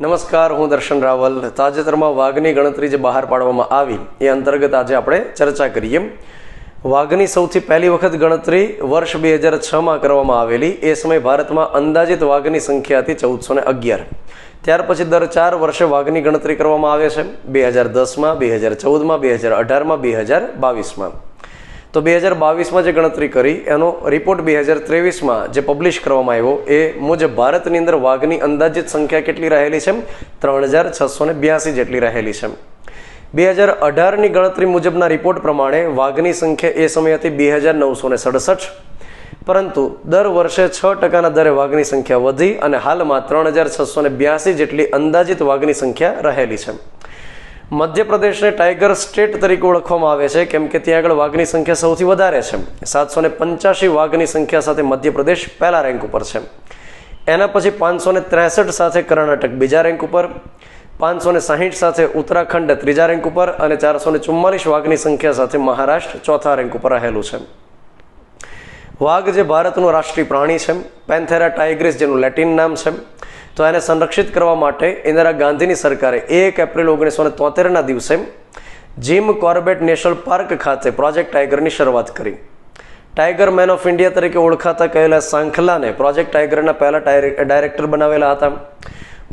નમસ્કાર, હું દર્શન રાવલ. તાજેતરમાં વાઘની ગણતરી જે બહાર પાડવામાં આવી, એ અંતર્ગત આજે આપણે ચર્ચા કરીએ. વાઘની સૌથી પહેલી વખત ગણતરી વર્ષ બે હજાર છમાં કરવામાં આવેલી. એ સમયે ભારતમાં અંદાજિત વાઘની સંખ્યા હતી ચૌદસો ને અગિયાર. ત્યાર પછી દર ચાર વર્ષે વાઘની ગણતરી કરવામાં આવે છે. બે હજાર દસમાં, બે હજાર ચૌદમાં, બે હજાર અઢારમાં, બે હજાર બાવીસમાં. તો બે હજાર બાવીસમાં જે ગણતરી કરી, એનો રિપોર્ટ બે હજાર ત્રેવીસમાં જે પબ્લિશ કરવામાં આવ્યો, એ મુજબ ભારતની અંદર વાઘની અંદાજિત સંખ્યા કેટલી રહેલી છે ત્રણ હજાર છસો ને બ્યાસી જેટલી રહેલી છે બે હજાર અઢારની ગણતરી મુજબના રિપોર્ટ પ્રમાણે વાઘની સંખ્યા એ સમયે હતી બે હજાર નવસો સડસઠ. પરંતુ દર વર્ષે છ ટકાના દરે વાઘની સંખ્યા વધી અને હાલમાં ત્રણ હજાર છસો ને બ્યાસી જેટલી અંદાજિત વાઘની સંખ્યા રહેલી છે મધ્યપ્રદેશને ટાઈગર સ્ટેટ તરીકે ઓળખવામાં આવે છે, કેમ કે ત્યાં આગળ વાઘની સંખ્યા સૌથી વધારે છે. સાતસો ને પંચ્યાસી વાઘની સંખ્યા સાથે મધ્યપ્રદેશ પહેલા રેન્ક ઉપર છે. એના પછી પાંચસો ને ત્રેસઠ સાથે કર્ણાટક બીજા રેન્ક ઉપર, પાંચસો ને સાહીઠ સાથે ઉત્તરાખંડ ત્રીજા રેન્ક ઉપર અને ચારસો ને ચુમ્માલીસ વાઘની સંખ્યા સાથે મહારાષ્ટ્ર ચોથા રેન્ક ઉપર રહેલું છે. વાઘ જે ભારતનું રાષ્ટ્રીય પ્રાણી છે પેન્થેરા ટાઈગ્રીસ જેનું લેટિન નામ છે. તો એને સંરક્ષિત કરવા માટે ઇન્દિરા ગાંધીની સરકારે એક એપ્રિલ ઓગણીસો ને તોતેરના દિવસે જીમ કોર્બેટ નેશનલ પાર્ક ખાતે પ્રોજેક્ટ ટાઈગરની શરૂઆત કરી. ટાઈગર મેન ઓફ ઇન્ડિયા તરીકે ઓળખાતા કહેલા સાંખલાને પ્રોજેક્ટ ટાઈગરના પહેલા ડાયરેક્ટર બનાવેલા હતા.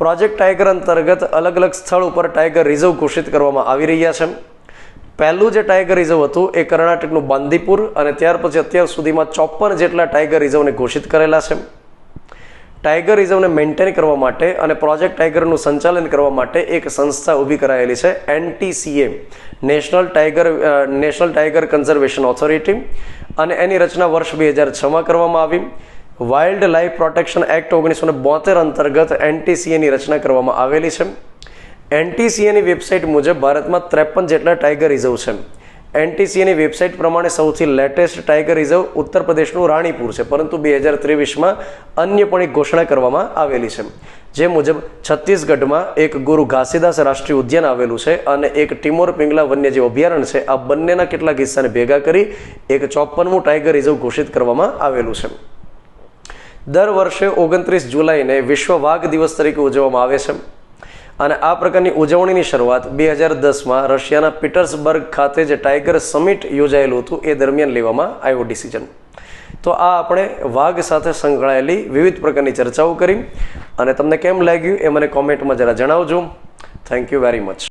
પ્રોજેક્ટ ટાઈગર અંતર્ગત અલગ અલગ સ્થળ ઉપર ટાઈગર રિઝર્વ ઘોષિત કરવામાં આવી રહ્યા છે. પહેલું જે ટાઈગર રિઝર્વ હતું એ કર્ણાટકનું બાંદીપુર અને ત્યાર પછી અત્યાર સુધીમાં ચોપન જેટલા ટાઈગર રિઝર્વને ઘોષિત કરેલા છે. ટાઈગર રિઝર્વને મેન્ટેન કરવા માટે અને પ્રોજેક્ટ ટાઈગરનું સંચાલન કરવા માટે એક સંસ્થા ઊભી કરાયેલી છે, NTCA, national tiger national tiger conservation authority. અને એની રચના વર્ષ બે હજાર છમાં કરવામાં આવી. વાઇલ્ડ લાઈફ પ્રોટેક્શન એક્ટ ઓગણીસો ને બોતેર અંતર્ગત એનટીસીએની રચના કરવામાં આવેલી છે. એનટીસીએની વેબસાઇટ મુજબ ભારતમાં ત્રેપન જેટલા ટાઈગર રિઝર્વ છે. એનટીસીએની વેબસાઇટ પ્રમાણે સૌથી લેટેસ્ટ ટાઈગર રિઝર્વ ઉત્તર પ્રદેશનું રાણીપુર છે. પરંતુ બે હજાર ત્રેવીસમાં અન્ય પણ એક ઘોષણા કરવામાં આવેલી છે. જે મુજબ છત્તીસગઢમાં એક ગુરુ ઘાસીદાસ રાષ્ટ્રીય ઉદ્યાન આવેલું છે અને એક ટિમોર પિંગલા વન્યજીવ અભયારણ્ય છે. આ બંનેના કેટલાક હિસ્સાને ભેગા કરી એક ચોપનમું ટાઈગર રિઝર્વ ઘોષિત કરવામાં આવેલું છે. દર વર્ષે ઓગણત્રીસ જુલાઈને વિશ્વ વાઘ દિવસ તરીકે ઉજવવામાં આવે છે. અને આ પ્રકારની ઉજવણીની શરૂઆત બે હજાર દસમાં રશિયાના પીટર્સબર્ગ ખાતે જે ટાઈગર સમિટ યોજાયેલું હતું, એ દરમિયાન લેવામાં આવ્યો ડિસિઝન. તો આ આપણે વાઘ સાથે સંકળાયેલી વિવિધ પ્રકારની ચર્ચાઓ કરી અને તમને કેમ લાગ્યું એ મને કોમેન્ટમાં જરા જણાવજો. Thank you very much